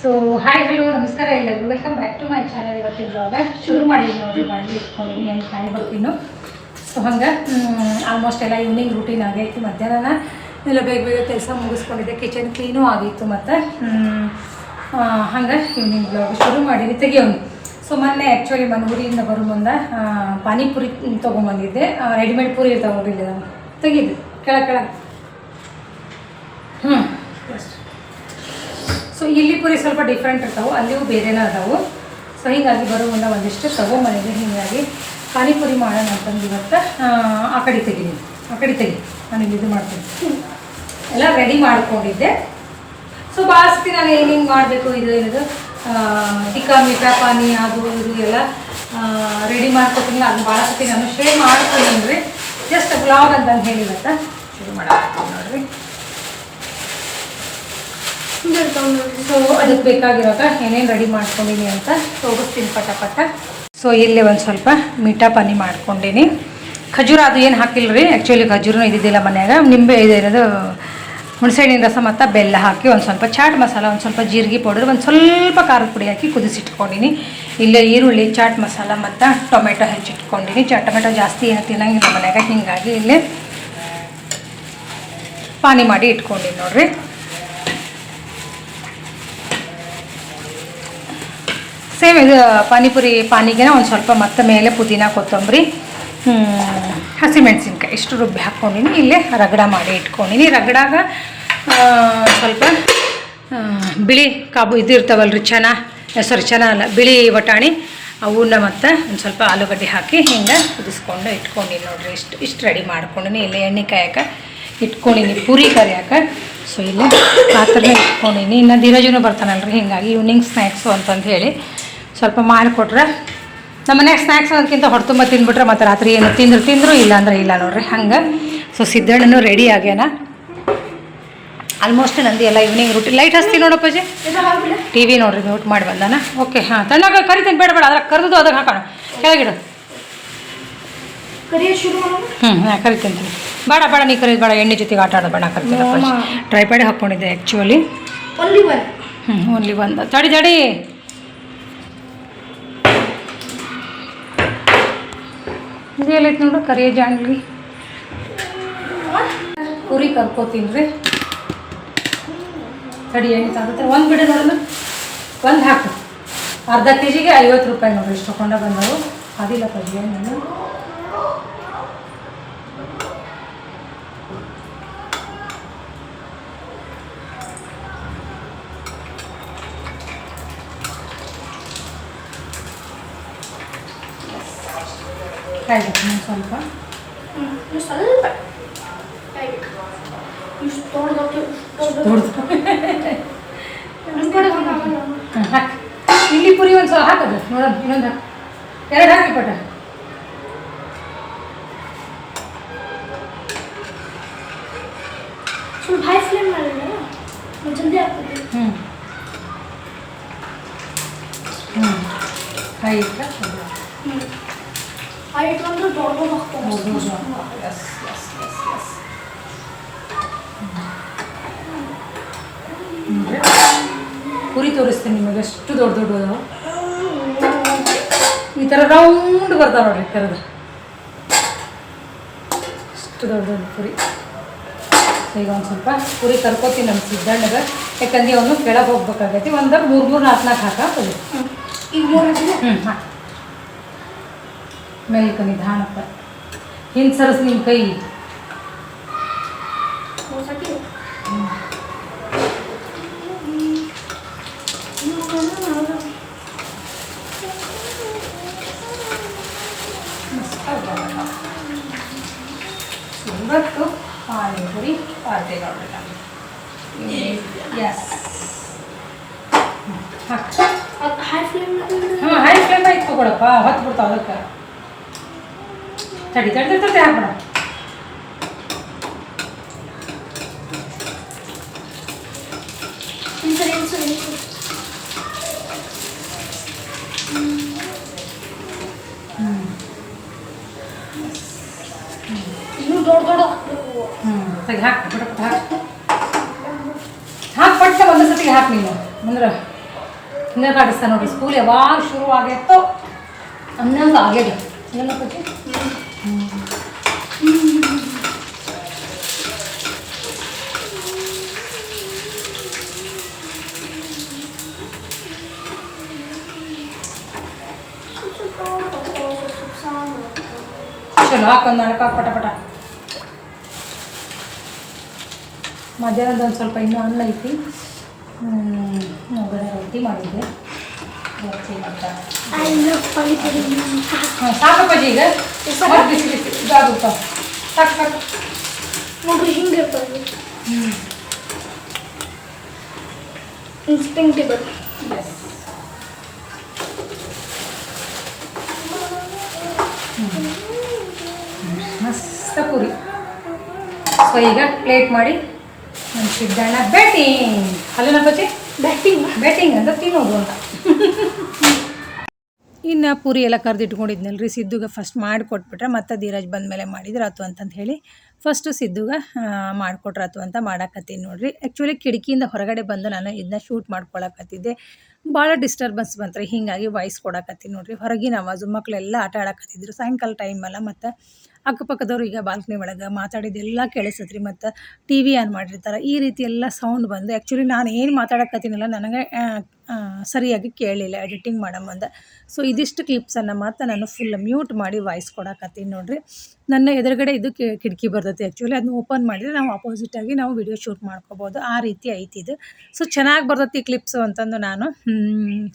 So hi hello ನಮಸ್ಕಾರ ಎಲ್ಲರಿಗೂ. Welcome back to my channel ಇವತ್ತಿನ ಬ್ಲಾಗ ಶುರು ಮಾಡಿದ್ವಿ ನೋಡಿ, ಮಾಡಿ ಇಟ್ಕೊಂಡು ಏನು ಕಾಯಿ ಬರ್ತೀನಿ ಸೊ ಹಂಗೆ ಆಲ್ಮೋಸ್ಟ್ ಎಲ್ಲ ಈವ್ನಿಂಗ್ ರೂಟೀನ್ ಆಗೈತಿ. ಮಧ್ಯಾಹ್ನ ಎಲ್ಲ ಬೇಗ ಬೇಗ ಕೆಲಸ ಮುಗಿಸ್ಕೊಂಡಿದ್ದೆ. ಕಿಚನ್ ಕ್ಲೀನು ಆಗಿತ್ತು ಮತ್ತು. ಹಂಗೆ ಈವ್ನಿಂಗ್ ಬ್ಲಾಗ್ ಶುರು ಮಾಡೀನಿ ತೆಗಿಯೋನು ಸೊ ಮೊನ್ನೆ ಆ್ಯಕ್ಚುಲಿ ಮನಗೂರಿಯಿಂದ ಬರೋ ಮುಂದೆ ಪಾನಿಪುರಿ ತೊಗೊಂಬಂದಿದ್ದೆ. ರೆಡಿಮೇಡ್ ಪೂರಿ ತೊಗೊಂಡಿದ್ದೆ ನಾನು. ಇಲ್ಲಿ ತೆಗೀದು ಕೆಳ ಕೆಳ ಹ್ಞೂ ಇಲ್ಲಿ ಪುರಿ ಸ್ವಲ್ಪ ಡಿಫ್ರೆಂಟ್ ಇರ್ತಾವೆ ಅಲ್ಲಿಯೂ ಬೇರೆನೇ ಅದಾವು. ಸೊ ಹೀಗಾಗಿ ಬರೋ ಒಂದಿಷ್ಟು ಒಂದಿಷ್ಟು ಮನೆಗೆ ಹೀಗಾಗಿ ಪಾನಿಪುರಿ ಮಾಡೋಣ ಅಂತಂದು ಇವತ್ತು ಆ, ಕಡೆ ತೆಗೀನಿ. ಆ ಕಡೆ ತೆಗಿ ನಾನು ಇದು ಮಾಡ್ತೀನಿ. ಎಲ್ಲ ರೆಡಿ ಮಾಡ್ಕೊಂಡಿದ್ದೆ. ಸೊ ಬಾಸ್ತಿ ನಾನು ಏನು ಹಿಂಗೆ ಮಾಡಬೇಕು ಇದು ಏನಿದು? ಟಿಕಾ ಮಿಠಾ ಪಾನಿ ಅದು ಇದು ಎಲ್ಲ ರೆಡಿ ಮಾಡ್ಕೊತೀನಿ. ಅದು ಭಾಳ ಸತಿ ನಾನು ಶೇರ್ ಮಾಡ್ತೀನಿ ರೀ ಜಸ್ಟ್ ಬ್ಲಾಗ್ ಅಂತಂದು ಹೇಳಿ ಇವತ್ತು ಶುರು ಮಾಡ್ತೀನಿ ನೋಡ್ರಿ. ಸೊ ಅದಕ್ಕೆ ಬೇಕಾಗಿರೋಕ ಏನೇನು ರೆಡಿ ಮಾಡ್ಕೊಂಡಿನಿ ಅಂತ ತೋರಿಸ್ತೀನಿ ಪಟ ಪಟ. ಸೊ ಇಲ್ಲಿ ಒಂದು ಸ್ವಲ್ಪ ಮೀಠಾ ಪಾನಿ ಮಾಡ್ಕೊಂಡಿನಿ. ಖಜೂರ ಅದು ಏನು ಹಾಕಿಲ್ಲ ರೀ ಆ್ಯಕ್ಚುಲಿ ಖಜೂರನೂ ಇದ್ದಿದ್ದಿಲ್ಲ ಮನ್ಯಾಗ. ನಿಂಬೆ ಇದಿರೋದು ಹುಣಸೆ ಹುಣಸೆಹಣ್ಣಿನ ರಸ ಮತ್ತು ಬೆಲ್ಲ ಹಾಕಿ ಒಂದು ಸ್ವಲ್ಪ ಚಾಟ್ ಮಸಾಲ, ಒಂದು ಸ್ವಲ್ಪ ಜೀರಿಗೆ ಪೌಡರ್, ಒಂದು ಸ್ವಲ್ಪ ಖಾರದ ಪುಡಿ ಹಾಕಿ ಕುದಿಸಿಟ್ಕೊಂಡಿನಿ. ಇಲ್ಲೇ ಈರುಳ್ಳಿ, ಚಾಟ್ ಮಸಾಲ ಮತ್ತು ಟೊಮೆಟೊ ಹೆಚ್ಚಿಟ್ಕೊಂಡಿನಿ. ಚಾ, ಟೊಮೆಟೊ ಜಾಸ್ತಿ ಏನು ತಿನ್ನಂಗಿಲ್ಲ ಮನ್ಯಾಗ, ಹೀಗಾಗಿ ಇಲ್ಲಿ ಪಾನಿ ಮಾಡಿ ಇಟ್ಕೊಂಡಿನಿ ನೋಡ್ರಿ. ಸೇಮ್ ಇದು ಪಾನಿಪುರಿ ಪಾನಿಗೆ ಒಂದು ಸ್ವಲ್ಪ ಮತ್ತೆ ಮೇಲೆ ಪುದೀನ, ಕೊತ್ತಂಬರಿ ಹಸಿಮೆಣಸಿನ್ಕಾಯಿ ಇಷ್ಟು ರುಬ್ಬಿ ಹಾಕ್ಕೊಂಡಿನಿ ಇಲ್ಲೇ ರಗಡ ಮಾಡಿ ಇಟ್ಕೊಂಡಿನಿ. ರಗಡಾಗ ಸ್ವಲ್ಪ ಬಿಳಿ ಕಾಬು ಇದು ಇರ್ತಾವಲ್ರಿ ಚೆನ್ನ ಸಾರಿ ಚೆನ್ನ ಅಲ್ಲ, ಬಿಳಿ ಬಟಾಣಿ ಅವನ್ನ ಮತ್ತು ಒಂದು ಸ್ವಲ್ಪ ಆಲೂಗಡ್ಡೆ ಹಾಕಿ ಹಿಂಗೆ ಕುದಿಸ್ಕೊಂಡು ಇಟ್ಕೊಂಡಿನಿ ನೋಡಿರಿ. ಇಷ್ಟು ಇಷ್ಟು ರೆಡಿ ಮಾಡ್ಕೊಂಡಿನಿ. ಇಲ್ಲೇ ಎಣ್ಣೆ ಕಾಯಕ್ಕೆ ಇಟ್ಕೊಂಡಿನಿ, ಪೂರಿ ಕರಿಯಾಕ. ಸೊ ಇಲ್ಲೇ ಪಾತ್ರೆ ಇಟ್ಕೊಂಡಿನಿ. ಇನ್ನು ಬರ್ತಾನಲ್ಲ ಬರ್ತಾನಲ್ರಿ, ಹಿಂಗಾಗಿ ಈವ್ನಿಂಗ್ ಸ್ನ್ಯಾಕ್ಸು ಅಂತಂದು ಹೇಳಿ. ಸ್ವಲ್ಪ ಮಾಡಿಕೊಟ್ರೆ ನಮ್ಮ ಮನ್ಯಾಗ ಸ್ನ್ಯಾಕ್ಸ್ ಅನ್ನೋದಕ್ಕಿಂತ ಹೊರತುಂಬ ತಿಂದ್ಬಿಟ್ರೆ ಮತ್ತು ರಾತ್ರಿ ಏನು ತಿಂದ್ರು ತಿಂದರು ಇಲ್ಲ ಅಂದ್ರೆ ಇಲ್ಲ ನೋಡ್ರಿ ಹಂಗೆ. ಸೊ ಸಿದ್ದಣ್ಣನು ರೆಡಿ ಆಗ್ಯಾನ. ಆಲ್ಮೋಸ್ಟ್ ನಂದಿ ಎಲ್ಲ ಈವ್ನಿಂಗ್ ರೂಟಿ ಲೈಟ್ ಹಚ್ತೀನಿ ನೋಡಪ್ಪಾಜಿ ಟಿ ವಿ ನೋಡ್ರಿ ಮ್ಯೂಟ್ ಮಾಡಿ ಬಂದಾನ? ಓಕೆ ಹಾಂ ತಣ್ಣಗೆ ಕರಿತೀನಿ ಬೇಡ ಬೇಡ ಅದ್ರಾಗ ಕರೆದು ಅದಾಗ ಹಾಕೋಣ. ಕೆಳಗಿಡು. ಹ್ಞೂ ನಾ ಕರಿತೀನಿ. ಬೇಡ ಬೇಡ ನೀ ಕರೀದು ಬೇಡ ಎಣ್ಣೆ ಜೊತೆಗೆ ಆಟ ಆಡೋದು ಬೇಡ ಕರಿತೀನಿ ಮಾಮ. ಹಾಕೊಂಡಿದ್ದೆ ಹಾಕ್ಕೊಂಡಿದ್ದೆ ಆ್ಯಕ್ಚುಲಿ ಒನ್ಲಿ ಒನ್ ಹ್ಞೂ ಓನ್ಲಿ ಒಂದು ತಡಿ ತಡಿ. ಇದು ಎಲ್ಲೈತೆ ನೋಡು, ಕರಿಯ ಜಾಣ್ಲಿ ಕುರಿ ಕರ್ಕೋತೀನಿ ರೀ. ತಡಿ ಏನು ತಗೋತಾರೆ ಒಂದು ಬಿಡು ನೋಡೋಣ ಒಂದು ಹಾಕು. ಅರ್ಧ ಕೆ ಜಿಗೆ ಐವತ್ತು ರೂಪಾಯಿ ನೋಡ್ರಿ ಇಷ್ಟು ತಗೊಂಡ ಬಂದವು. ಅದಿಲ್ಲ ಪಜ್ಜಿ ನಾನು ಕಾಯ್ಬೇಕು ಇನ್ನೊಂದು ಸ್ವಲ್ಪ ಇನ್ನು ಸ್ವಲ್ಪ ಕಾಯ್ಬೇಕು. ಇಷ್ಟು ದೊಡ್ಡದಾಗ್ತದೆ, ಇಷ್ಟು ದೊಡ್ಡದು ನಮ್ಮ ಕಡೆ ಒಂದು ಆಗಲ್ಲ. ಹ್ಮ್, ಹಾಕು ಇಲ್ಲಿ ಪುರಿ ಒಂದು ಸ್ವಲ್ಪ ಹಾಕದು ನೋಡೋಣ ಇನ್ನೊಂದು ಹಾಕು ಎರಡು ಹಾಕಿ ಪಟ ಸ್ವಲ್ಪ ಹೈ ಫ್ಲೇಮ್ ಮಾಡಿಲ್ಲ ಜಲ್ದಿ ಆಗ್ತದೆ ಹ್ಞೂ ಹ್ಞೂ ಕೈ ಇಟ್ಟ ಹ್ಞೂ ಹೈ ಇಟ್ಕೊಂಡ್ರೆ ದೊಡ್ಡ ಆಗ್ತದೆ yes yes yes yes puri ತೋರಿಸ್ತೀನಿ ನಿಮಗೆ ಎಷ್ಟು ದೊಡ್ಡ ದೊಡ್ಡ ಅದಾವು ಈ ಥರ ರೌಂಡ್ ಬರ್ತಾವೆ ನೋಡ್ರಿ ಈ ಥರದ ಎಷ್ಟು ದೊಡ್ಡ ದೊಡ್ಡ ಪುರಿ ಈಗ ಒಂದು ಸ್ವಲ್ಪ ಪುರಿ ತರ್ಕೋತೀನಿ ನಮ್ಮ ಸಿದ್ದಣ್ಣಗೆ ಯಾಕಂದ್ರೆ ಅವನು ಕೆಳಗೆ ಹೋಗ್ಬೇಕಾಗೈತಿ. ಒಂದು ಮೂರು ಮೂರು ನಾಲ್ಕು ನಾಲ್ಕು ಹಾಕಿ. ಈಗ ಮೂರು ಹ್ಞೂ ಹಾಕಿ ಮೇಲ್ಕ ನಿಧಾನಪ್ಪ ಹಿಂದೆ ಸರಸ್ ನಿಮ್ಮ ಕೈ ಮೂರು ಹಾಕಿದೆ ಇವತ್ತು ಪಾನಿಪುರಿ ಪಾರ್ಟಿ ನೋಡ್ರಿ ಎಸ್ ಹಾಕಿ ಅದು ಹೈ ಫ್ಲೇಮ್ ಹಾಂ ಹೈ ಫ್ಲೇಮ್ ಆಯ್ತು ತಗೊಳಪ್ಪ ಹೊತ್ತು ಬಿಡ್ತಾವ ಅದಕ್ಕೆ ತಡಿ ತಡಿ ತಡಿ ಹಾಕೋಣ ಇನ್ನೂ ದೊಡ್ಡ ದೊಡ್ಡ ಹ್ಞೂ ತೆಗಿ ಹಾಕಿ ಪಟ ಹಾಕಿ. ಹಾಕಿ ಪಟ್ಟ ಒಂದು ಸತಿಗೆ ಹಾಕಿ ನೀನು. ಅಂದ್ರೆ ಹಿಂಗೆ ಕಾಡಿಸ್ತಾ ನೋಡ್ರಿ ಸ್ಕೂಲ್ ಯಾವಾಗ ಶುರು ಆಗೈತೋ ಹನ್ನೊಂದು ಆಗ್ಯದ ಏನಪ್ಪಿ ಚಲೋ ಹಾಕೊಂಡ್ ನಡಕ ಪಟ ಪಟ. ಮಧ್ಯಾಹ್ನದ ಒಂದು ಸ್ವಲ್ಪ ಇನ್ನೂ ಅನ್ನ ಐತಿ. ಒಗ್ಗರಣೆ ರೊಟ್ಟಿ ಮಾಡಿದ್ದೆ ಸಾಕಪ್ಪಾಜಿ ಈಗ ಬಿಸಿ ಬಿಸಿ ಇದಾಗುತ್ತ? ಸಾಕು ಸಾಕು. ನೋಡ್ರಿ ಹಿಂಗಿರ್ತದೆ ಇನ್ಸ್ಟಿಂಕ್ಟಿಬಲ್ ಮಸ್ತ ಪುರಿ. ಸೊ ಈಗ ಪ್ಲೇಟ್ ಮಾಡಿ ನಮ್ಮ ಸಿದ್ದಣ್ಣ ಬ್ಯಾಟಿಂಗ್ ಅಲ್ಲೇನಪ್ಪಾಜಿ? ಬ್ಯಾಟಿಂಗ್ ಬ್ಯಾಟಿಂಗ್ ಅಂತ ತಿನ್ನೋದು ಅಂತ. ಇನ್ನು ಪೂರಿ ಎಲ್ಲ ಕರೆದಿಟ್ಕೊಂಡಿದ್ನಲ್ಲ ರೀ ಸಿದ್ದುಗೆ ಫಸ್ಟ್ ಮಾಡಿಕೊಟ್ಬಿಟ್ರೆ ಮತ್ತೆ ಧೀರಜ್ ಬಂದಮೇಲೆ ಮಾಡಿದ್ರೆ ಆತು ಅಂತಂತ ಹೇಳಿ. ಫಸ್ಟು ಸಿದ್ದುಗೆ ಮಾಡಿಕೊಟ್ರೆ ಆತು ಅಂತ ಮಾಡಾಕತ್ತೀನಿ ನೋಡಿರಿ. ಆ್ಯಕ್ಚುಲಿ ಕಿಟಕಿಯಿಂದ ಹೊರಗಡೆ ಬಂದು ನಾನು ಇದನ್ನ ಶೂಟ್ ಮಾಡ್ಕೊಳಕತ್ತಿದ್ದೆ. ಭಾಳ ಡಿಸ್ಟರ್ಬೆನ್ಸ್ ರೀ ಹೀಗಾಗಿ ವಾಯ್ಸ್ ಕೊಡಕತ್ತೀನಿ ನೋಡಿರಿ. ಹೊರಗಿನ ಆವಾಜು ಮಕ್ಕಳೆಲ್ಲ ಆಟ ಆಡಕತ್ತಿದ್ರು. ಸಾಯಂಕಾಲ ಟೈಮಲ್ಲ ಮತ್ತು ಅಕ್ಕಪಕ್ಕದವ್ರು ಈಗ ಬಾಲ್ಕನಿ ಒಳಗೆ ಮಾತಾಡಿದ್ದೆಲ್ಲ ಕೇಳಿಸತ್ರಿ. ಮತ್ತು ಟಿ ವಿ ಆನ್ ಮಾಡಿರ್ತಾರೆ. ಈ ರೀತಿ ಎಲ್ಲ ಸೌಂಡ್ ಬಂದು ಆ್ಯಕ್ಚುಲಿ ನಾನು ಏನು ಮಾತಾಡಕತ್ತೀನಲ್ಲ, ನನಗೆ ಸರಿಯಾಗಿ ಕೇಳಿಲ್ಲ ಎಡಿಟಿಂಗ್ ಮಾಡೋ ಮುಂದೆ. ಸೊ ಇದಿಷ್ಟು ಕ್ಲಿಪ್ಸನ್ನು ಮಾತ್ರ ನಾನು ಫುಲ್ ಮ್ಯೂಟ್ ಮಾಡಿ ವಾಯ್ಸ್ ಕೊಡಕತ್ತೀನಿ ನೋಡಿರಿ. ನನ್ನ ಎದುರುಗಡೆ ಇದು ಕಿಟಕಿ ಬರ್ತೈತೆ ಆ್ಯಕ್ಚುಲಿ ಅದನ್ನ ಓಪನ್ ಮಾಡಿದರೆ ನಾವು ಆಪೋಸಿಟಾಗಿ ನಾವು ವಿಡಿಯೋ ಶೂಟ್ ಮಾಡ್ಕೋಬೋದು. ಆ ರೀತಿ ಐತಿ ಇದು. ಸೊ ಚೆನ್ನಾಗಿ ಬರ್ತೈತಿ ಕ್ಲಿಪ್ಸು ಅಂತಂದು ನಾನು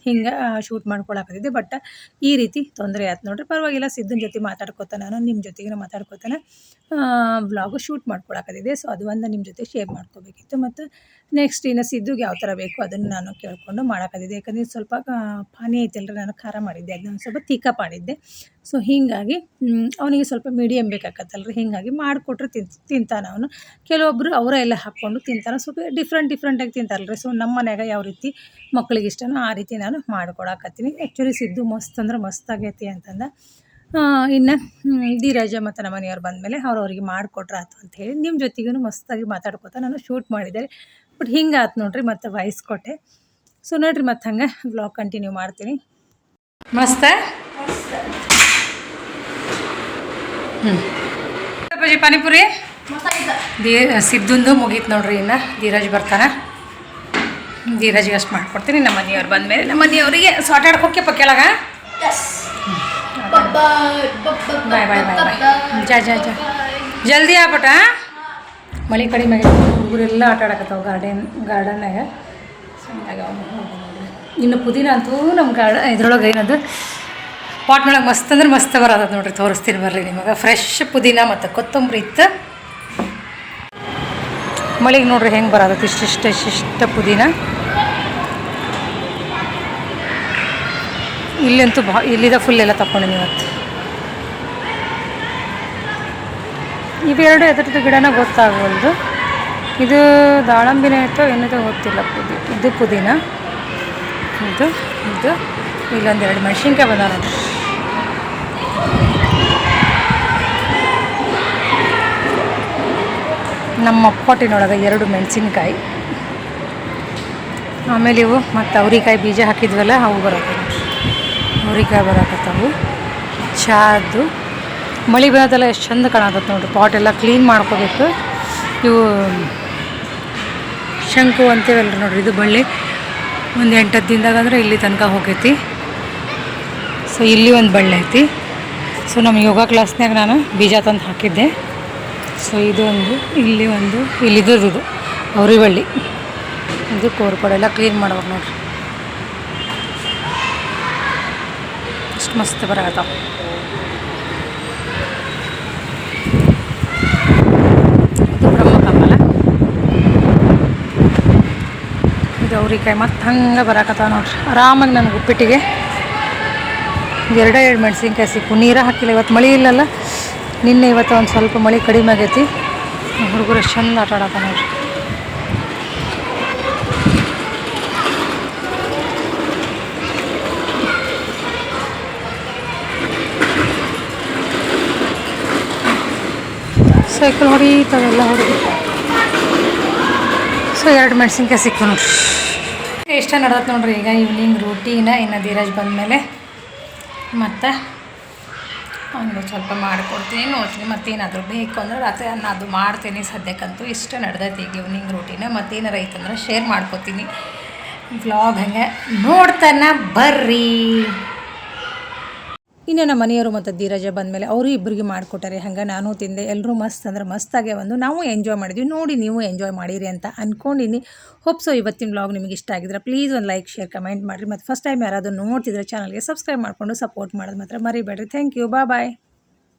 ಹಿಂಗೆ ಶೂಟ್ ಮಾಡ್ಕೊಳಕತ್ತಿದ್ದೆ. ಬಟ್ ಈ ರೀತಿ ತೊಂದರೆ ಆಯ್ತು ನೋಡ್ರಿ. ಪರವಾಗಿಲ್ಲ ಸಿದ್ದನ ಜೊತೆ ಮಾತಾಡ್ಕೊತ ನಾನು ನಿಮ್ಮ ಜೊತೆಗೆ ಮಾತಾಡ್ಕೋತಾನೆ ವ್ಲಾಗು ಶೂಟ್ ಮಾಡ್ಕೊಳಕತ್ತಿದ್ದೆ. ಸೊ ಅದು ಒಂದು ನಿಮ್ಮ ಜೊತೆ ಶೇರ್ ಮಾಡ್ಕೋಬೇಕಿತ್ತು. ಮತ್ತು ನೆಕ್ಸ್ಟ್ ಇನ್ನು ಸಿದ್ದುಗೆ ಯಾವ ಥರ ಬೇಕು ಅದನ್ನು ನಾನು ಕೇಳಿಕೊಂಡು ಮಾಡೋಕತ್ತಿದ್ದೆ ಯಾಕಂದರೆ ಸ್ವಲ್ಪ ಪಾನಿ ಐತಲ್ರಿ, ನಾನು ಖಾರ ಮಾಡಿದ್ದೆ. ಅದನ್ನ ಸ್ವಲ್ಪ ತೀಕ ಮಾಡಿದ್ದೆ. ಸೊ ಹೀಗಾಗಿ ಅವನಿಗೆ ಸ್ವಲ್ಪ ಮೀಡಿಯಮ್ ಬೇಕಾಗತ್ತಲ್ರಿ ಹೀಗಾಗಿ ಮಾಡಿಕೊಟ್ರೆ ತಿನ್, ತಿಂತಾನೆ ಅವನು. ಕೆಲವೊಬ್ಬರು ಅವರ ಎಲ್ಲ ಹಾಕ್ಕೊಂಡು ತಿಂತಾನೆ ಸ್ವಲ್ಪ ಡಿಫ್ರೆಂಟ್ ಡಿಫ್ರೆಂಟಾಗಿ ತಿಂತಾರಲ್ರಿ. ಸೊ ನಮ್ಮ ಮನ್ಯಾಗ ಯಾವ ರೀತಿ ಮಕ್ಕಳಿಗೆ ಇಷ್ಟನೋ ಆ ರೀತಿ ನಾನು ಮಾಡ್ಕೊಡಕತ್ತೀನಿ ಆ್ಯಕ್ಚುಲಿ ಸಿದ್ದು ಮಸ್ತ್ ಅಂದ್ರೆ ಮಸ್ತ್ ಆಗೈತಿ ಅಂತಂದ. ಇನ್ನು ಧೀರಜ ಮತ್ತು ನಮ್ಮ ಮನೆಯವ್ರು ಬಂದಮೇಲೆ ಅವ್ರು ಅವ್ರಿಗೆ ಮಾಡಿಕೊಟ್ರೆ ಆತು ಅಂತ ಹೇಳಿ ನಿಮ್ಮ ಜೊತೆಗೂ ಮಸ್ತಾಗಿ ಮಾತಾಡ್ಕೊತ ನಾನು ಶೂಟ್ ಮಾಡಿದ್ದಾರೆ ಬಟ್ ಹಿಂಗೆ ಆತು ನೋಡ್ರಿ, ಮತ್ತು ವಾಯ್ಸ್ ಕೊಟ್ಟೆ. ಸೊ ನೋಡ್ರಿ ಮತ್ತೆ ಹಂಗೆ ಬ್ಲಾಗ್ ಕಂಟಿನ್ಯೂ ಮಾಡ್ತೀನಿ. ಮಸ್ತ ಹ್ಞೂ ಪಾನಿಪುರಿ? ದೀ ಸಿದ್ದುಂದು ಮುಗೀತು ನೋಡ್ರಿ ಇನ್ನು. ಧೀರಜ್ ಬರ್ತಾನೆ. ಧೀರಜ್ಗೆ ಅಷ್ಟು ಮಾಡ್ಕೊಡ್ತೀನಿ. ನಮ್ಮ ಮನೆಯವ್ರು ಬಂದಮೇಲೆ ನಮ್ಮ ಮನೆಯವರಿಗೆ ಸಾಟಾಡಕ್ಕೆ ಹೋಗ್ಯಪ್ಪ ಕೆಳಗೆ. ಬಾಯ್ ಬಾಯ್ ಬಾಯ್ ಬಾಯ್. ಜಾ ಜಾ ಜಾ. ಜಲ್ದಿ ಆಗ್ಬಿಟ್ಟ ಮಳೆ ಕಡಿಮೆ ಹುಡುಗರೆಲ್ಲ ಆಟ ಆಡಕತ್ತಾವ ಗಾರ್ಡನ್ ಗಾರ್ಡನ್ನಾಗ ಇನ್ನು ಪುದೀನ ಅಂತೂ ನಮ್ಮ ಗಾರ್ಡ ಇದ್ರೊಳಗೆ ಏನದು? ಪಾಟ್ನೊಳಗೆ ಮಸ್ತ್ ಅಂದ್ರೆ ಮಸ್ತ್ ಬರೋದ ನೋಡ್ರಿ, ತೋರಿಸ್ತೀನಿ ಬರ್ರಿ ನಿಮಗೆ. ಫ್ರೆಶ್ ಪುದೀನ ಮತ್ತು ಕೊತ್ತಂಬರಿ ಇತ್ತು. ಮಳೆಗೆ ನೋಡ್ರಿ ಹೆಂಗೆ ಬರೋದಕ್ಕೆ ಇಷ್ಟಿಷ್ಟ ಇಷ್ಟಿಷ್ಟ ಪುದೀನ. ಇಲ್ಲಂತೂ ಬಾ, ಇಲ್ಲಿದ ಫುಲ್ ಎಲ್ಲ ತಗೊಂಡಿನಿ ಇವತ್ತು ಇವೆರಡು ಎದ್ರದ್ದು ಗಿಡನ ಗೊತ್ತಾಗವಲ್ದು ಇದು ದಾಳಂಬಿನ ಅಥವಾ ಏನದೋ ಗೊತ್ತಿಲ್ಲ ಪುದಿ, ಇದು ಪುದೀನ. ಇದು ಇದು ಇಲ್ಲೊಂದೆರಡು ಮೆಣಸಿನ್ಕಾಯಿ ಬಂದಾರ ನಮ್ಮ ಪೊಟ್ಟಿನೊಳಗೆ ಎರಡು ಮೆಣಸಿನ್ಕಾಯಿ. ಆಮೇಲೆ ಇವು ಮತ್ತು ಅವ್ರಿಕಾಯಿ ಬೀಜ ಹಾಕಿದ್ವಲ್ಲ, ಅವು ಬರತ್ತೆ. ಅವ್ರಿಕಾಯಿ ಬರಕತ್ತವು. ಚಾದು ಮಳೆ ಬಂದಲ್ಲ ಎಷ್ಟು ಚಂದ ಕಾಣಕತ್ತೆ ನೋಡ್ರಿ. ಪಾಟ್ ಎಲ್ಲ ಕ್ಲೀನ್ ಮಾಡ್ಕೋಬೇಕು. ಇವು ಶಂಕು ಅಂತೀವಲ್ಲ ನೋಡ್ರಿ, ಇದು ಬಳ್ಳಿ. ಒಂದು ಎಂಟತ್ತು ದಿನದಾಗ ಅಂದ್ರೆ ಇಲ್ಲಿ ತನಕ ಹೋಗೈತಿ. ಸೊ ಇಲ್ಲಿ ಒಂದು ಬಳ್ಳಿ ಐತಿ. ಸೊ ನಮ್ಮ ಯೋಗ ಕ್ಲಾಸ್ನಾಗ ನಾನು ಬೀಜ ತಂದು ಹಾಕಿದ್ದೆ. ಸೊ ಇದು ಒಂದು, ಇಲ್ಲಿ ಒಂದು ಇಲ್ಲಿದ್ದು ಇದು, ಅವ್ರಿ ಬಳ್ಳಿ. ಇದು ಕೋರ್ಕೊಡೆಲ್ಲ ಕ್ಲೀನ್ ಮಾಡ್ಬೇಕು ನೋಡ್ರಿ. ಅಷ್ಟು ಮಸ್ತ್ ಬರಕತ್ತಾವ ಇದು ಬ್ರಹ್ಮಕಮಲ ಇದು ಅವ್ರಿಕಾಯಿ ಮತ್ತೆ ಹಂಗೆ ಬರಾಕತ್ತಾವ ನೋಡ್ರಿ. ಆರಾಮಾಗಿ ನನಗೆ ಉಪ್ಪಿಟ್ಟಿಗೆ. ಎರಡೇ ಎರಡು ಮೆಣಸಿನ್ಕಾಯಿ ಸಿಕ್ಕು. ನೀರ ಹಾಕಿಲ್ಲ, ಇವತ್ತು ಮಳೆ ಇಲ್ಲಲ್ಲ? ನಿನ್ನೆ ಇವತ್ತು ಒಂದು ಸ್ವಲ್ಪ ಮಳೆ ಕಡಿಮೆ ಆಗೈತಿ. ಹುಡುಗರು ಚಂದ ಆಟ ಆಡಕ ನೋಡ್ರಿ. ಸೈಕಲ್ ಹೊಡೀತಾವೆಲ್ಲ ಹುಡುಗಿ. ಸೊ ಎರಡು ಮೆಣಸಿನ್ಕಾಯಿ ಸಿಕ್ಕು ನೋಡ್ರಿ ಇಷ್ಟ ನಡತ್ತೆ ನೋಡ್ರಿ, ಈಗ ಈವ್ನಿಂಗ್ ರೂಟೀನ ಇನ್ನು ಧೀರಜ್ ಬಂದಮೇಲೆ ಮತ್ತು ಒಂದು ಸ್ವಲ್ಪ ಮಾಡಿಕೊಡ್ತೀನಿ, ನೋಡ್ತೀನಿ ಮತ್ತೇನಾದರೂ ಬೇಕು ಅಂದ್ರೆ ರಾತ್ರಿ ನಾನು ಅದು ಮಾಡ್ತೀನಿ. ಸದ್ಯಕ್ಕಂತೂ ಇಷ್ಟ ನಡೆದೈತಿ ಈಗ ಈವ್ನಿಂಗ್ ರೂಟೀನ ಮತ್ತೇನಾರ ಐತಂದ್ರೆ ಶೇರ್ ಮಾಡ್ಕೊತೀನಿ. ವ್ಲಾಗ್ ಹಂಗೆ ನೋಡ್ತಾನೆ ಬರ್ರಿ. ಇನ್ನು ನಮ್ಮ ಮನೆಯವರು ಮತ್ತು ಧೀರಜ ಬಂದಮೇಲೆ ಅವರು ಇಬ್ಬರಿಗೆ ಮಾಡಿಕೊಟ್ಟಾರೆ. ಹಂಗೆ ನಾನು ತಿಂದೆ. ಎಲ್ಲರೂ ಮಸ್ತ್ ಅಂದ್ರೆ ಮಸ್ತಾಗೆ ಒಂದು ನಾವು ಎಂಜಾಯ್ ಮಾಡಿದ್ವಿ. ನೋಡಿ ನೀವು ಎಂಜಾಯ್ ಮಾಡಿರಿ ಅಂತ ಅಂದ್ಕೊಂಡಿನಿ ಹೋಪ್ಸೋ ಇವತ್ತಿನ ಬ್ಲಾಗ್ ನಿಮಗೆ ಇಷ್ಟ ಆಗಿದ್ರೆ ಪ್ಲೀಸ್ ಒಂದು ಲೈಕ್ ಶೇರ್ ಕಮೆಂಟ್ ಮಾಡಿರಿ. ಮತ್ತು ಫಸ್ಟ್ ಟೈಮ್ ಯಾರಾದರೂ ನೋಡ್ತಿದ್ರೆ ಚಾನಲ್ಗೆ ಸಬ್ಸ್ಕ್ರೈಬ್ ಮಾಡಿಕೊಂಡು ಸಪೋರ್ಟ್ ಮಾಡೋದು ಮಾತ್ರ ಮರಿಬೇಡ್ರಿ. ಥ್ಯಾಂಕ್ ಯು ಬಾ ಬಾಯ್